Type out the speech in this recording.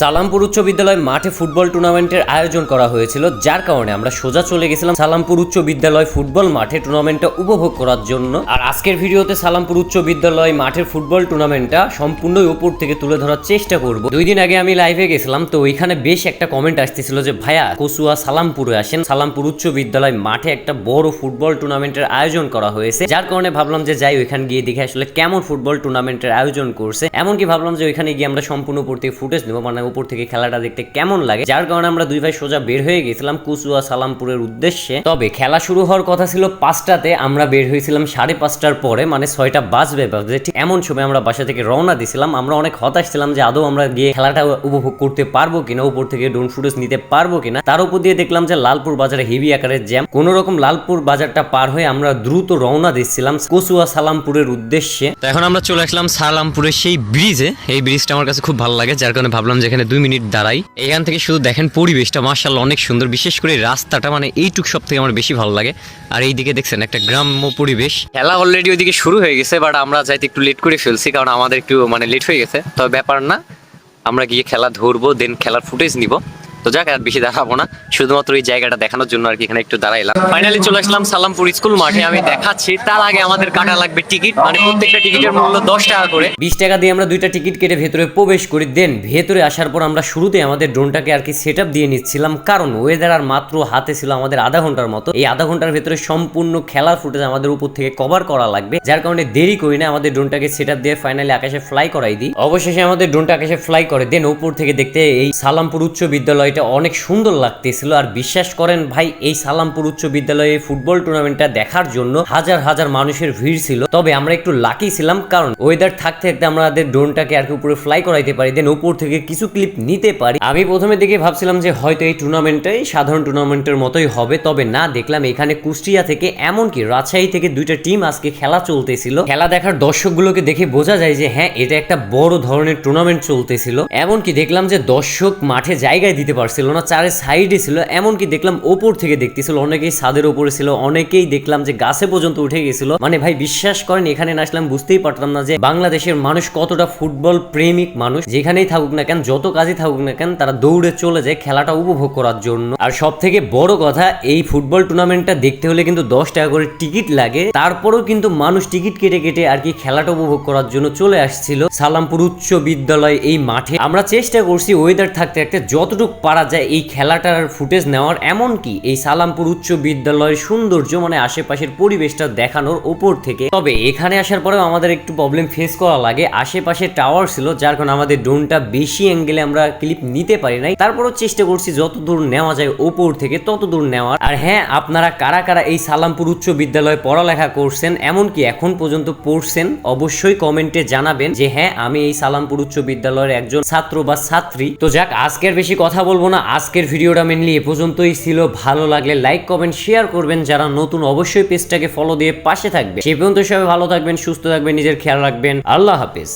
সালামপুর উচ্চ বিদ্যালয় মাঠে ফুটবল টুর্নামেন্টের আয়োজন করা হয়েছিল, যার কারণে আমরা সোজা চলে গেছিলাম সালামপুর উচ্চ বিদ্যালয় ফুটবল মাঠে টুর্নামেন্টটা উপভোগ করার জন্য। আর আজকের ভিডিওতে সালামপুর উচ্চ বিদ্যালয় মাঠের ফুটবল টুর্নামেন্টটা সম্পূর্ণই উপর থেকে তুলে ধরার চেষ্টা করব। দুই দিন আগে আমি লাইভে গেছিলাম, তো ওইখানে বেশ একটা কমেন্ট আসতেছিল যে, ভাইয়া, কসুয়া সালামপুরে আসেন। সালামপুর উচ্চ বিদ্যালয় মাঠে একটা বড় ফুটবল টুর্নামেন্টের আয়োজন করা হয়েছে, যার কারণে ভাবলাম যে, যাই, ওইখানে গিয়ে দেখে আসলে কেমন ফুটবল টুর্নামেন্টের আয়োজন করছে। এমনকি ভাবলাম যে, ওইখানে গিয়ে আমরা সম্পূর্ণ উপর থেকে ফুটেজ নেব। মানে উপর থেকে খেলাটা দেখতে কেমন লাগে? যার কারণে আমরা দুই ভাই সোজা বের হয়ে গেছিলাম কুসুয়া সালামপুরের উদ্দেশ্যে। তবে খেলা শুরু হওয়ার কথা ছিল পাঁচটাতে। আমরা বের হয়েছিলাম সাড়ে পাঁচটার পরে মানে ছয়টা বাজবে ঠিক এমন সময় আমরা বাসা থেকে রওনা দিছিলাম। আমরা অনেক হতাশ ছিলাম যে আদৌ আমরা গিয়ে খেলাটা উপভোগ করতে পারব কিনা, উপর থেকে ড্রোন ফুটেজ নিতে পারব কিনা। তার উপর দিয়ে দেখলাম যে লালপুর বাজারে হেভি আকারের জ্যাম কোন রকম লালপুর বাজারটা পার হয়ে আমরা দ্রুত রওনা দিচ্ছিলাম কসুয়া সালামপুরের উদ্দেশ্যে। এখন আমরা চলে আসলাম সালামপুরের সেই ব্রিজে এই ব্রিজটা আমার কাছে খুব ভালো লাগে, যার কারণে ভাবলাম যে এখানে দুই মিনিট দাঁড়াই। এখান থেকে শুধু দেখেন পরিবেশটা মার্শাল্লাহ অনেক সুন্দর। বিশেষ করে রাস্তাটা মানে এইটুক সব থেকে আমার বেশি ভালো লাগে। আর এইদিকে দেখছেন একটা গ্রাম্য পরিবেশ। খেলা অলরেডি ওইদিকে শুরু হয়ে গেছে বাট আমরা যাইতে একটু লেট করে ফেলছি, কারণ আমাদের একটু মানে লেট হয়ে গেছে। তবে ব্যাপার না, আমরা গিয়ে খেলা ধরবো দেন খেলার ফুটেজ নিব। তো যাক, আর বেশি দাঁড়াবো না। শুধুমাত্র এই জায়গাটা দেখানোর জন্য আর কি এখানে একটু দাঁড়াইলাম। ফাইনালি চলে আসলাম সালামপুর স্কুল মাঠে। আমি দেখাচ্ছি, তার আগে আমাদের কাটা লাগবে টিকিট। মানে প্রত্যেকটা টিকিটের মূল্য দশ টাকা করে। বিশ টাকা দিয়ে আমরা দুইটা টিকিট কেটে ভেতরে প্রবেশ করি। দেন ভেতরে আসার পর আমরা শুরুতে আমাদের ড্রোনটাকে আর কি সেট দিয়ে নিচ্ছিলাম। কারণ ওয়েদার আর মাত্র হাতে ছিল আমাদের আধা ঘণ্টার মতো। এই আধা ঘণ্টার ভেতরে সম্পূর্ণ খেলার ফুটেজ আমাদের উপর থেকে কভার করা লাগবে। যার কারণে দেরি করি না আমাদের ড্রোনটাকে সেট দিয়ে ফাইনালি আকাশে ফ্লাই করাই দিই। অবশেষে আমাদের ড্রোনটা আকাশে ফ্লাই করে। দেন উপর থেকে দেখতে এই সালামপুর উচ্চ বিদ্যালয়টা অনেক সুন্দর লাগতেছিল। আর বিশ্বাস করেন ভাই, এই সালামপুর উচ্চ বিদ্যালয়ে ফুটবল টুর্নামেন্টটা দেখার জন্য হাজার হাজার মানুষের ভিড় ছিল। তবে আমরা একটু লাকি ছিলাম কারণ ওয়েদার থাকতে থাকতে আমাদের ড্রোনটাকে আর কি উপরে ফ্লাই করাইতে পারি দেন উপর থেকে কিছু ক্লিপ নিতে পারি। আমি প্রথমে দেখে ভাবছিলাম যে হয়তো এই টুর্নামেন্টটাই সাধারণ টুর্নামেন্টের মতোই হবে। তবে না, দেখলাম এখানে কুষ্টিয়া থেকে, এমনকি রাজশাহী থেকে দুইটা টিম আজকে খেলা চলতেছিল। খেলা দেখার দর্শকগুলোকে দেখে বোঝা যায় যে হ্যাঁ এটা একটা বড় ধরনের টুর্নামেন্ট চলতেছিল। এমনকি দেখলাম যে দর্শক মাঠে জায়গায় দিতে পারছিল না চারে সাইডে ছিল, এমনকি দেখলাম ওপর থেকে দেখতেছিল, অনেকেই ছাদের ওপরে ছিল, অনেকেই দেখলাম যে গাছে পর্যন্ত উঠে গেছিল। মানে ভাই, বিশ্বাস করেন, এখানে না আসলাম বুঝতেই পারতাম না যে বাংলাদেশের মানুষ কতটা ফুটবল প্রেমিক মানুষ। যেখানেই থাকুক না কেন, যত কাজে থাকুক না কেন, তারা দৌড়ে চলে যায় খেলাটা উপভোগ করার জন্য। আর সব থেকে বড় কথা, এই ফুটবল টুর্নামেন্টটা দেখতে হলে কিন্তু দশ টাকা করে টিকিট লাগে। তারপরেও কিন্তু মানুষ টিকিট কেটে কেটে আর কি খেলাটা উপভোগ করার জন্য চলে আসছিল। সালামপুর উচ্চ বিদ্যালয় এই মাঠে। আমরা চেষ্টা করছি ওয়েদার থাকতে থাকতে যতটুকু পারা যায় এই খেলাটার ফুটেজ নেওয়ার, এমনকি এই সালামপুর উচ্চ বিদ্যালয়ের সৌন্দর্য মানে আশেপাশের পরিবেশটা দেখানোর ওপর থেকে। তবে এখানে আসার পরেও আমাদের একটু প্রবলেম ফেস করা লাগে। আশেপাশে টাওয়ার ছিল, যার কারণে আমাদের ড্রোনটা বেশি অ্যাঙ্গেলে আমরা ক্লিপ নিতে পারি নাই। তারপরও চেষ্টা করছি যত দূর নেওয়া যায় ওপর থেকে তত দূর নেওয়ার। আর হ্যাঁ আপনারা কারা কারা এই সালামপুর উচ্চ বিদ্যালয়ে পড়ালেখা করছেন, এমনকি এখন পর্যন্ত পড়ছেন, অবশ্যই কমেন্টে জানাবেন যে হ্যাঁ আমি এই সালামপুর উচ্চ বিদ্যালয়ের একজন ছাত্র বা ছাত্রী। তো যাক, আজকের বেশি কথা বলব না, আজকের ভিডিওটা মেনলি এ পর্যন্তই ছিল। ভালো লাগলে লাইক কমেন্ট শেয়ার করবেন। যারা নতুন অবশ্যই পেজটাকে ফলো দিয়ে পাশে থাকবে সে পর্যন্ত সবাই ভালো থাকবেন, সুস্থ থাকবেন, নিজের খেয়াল রাখবেন। আল্লাহ হাফেজ।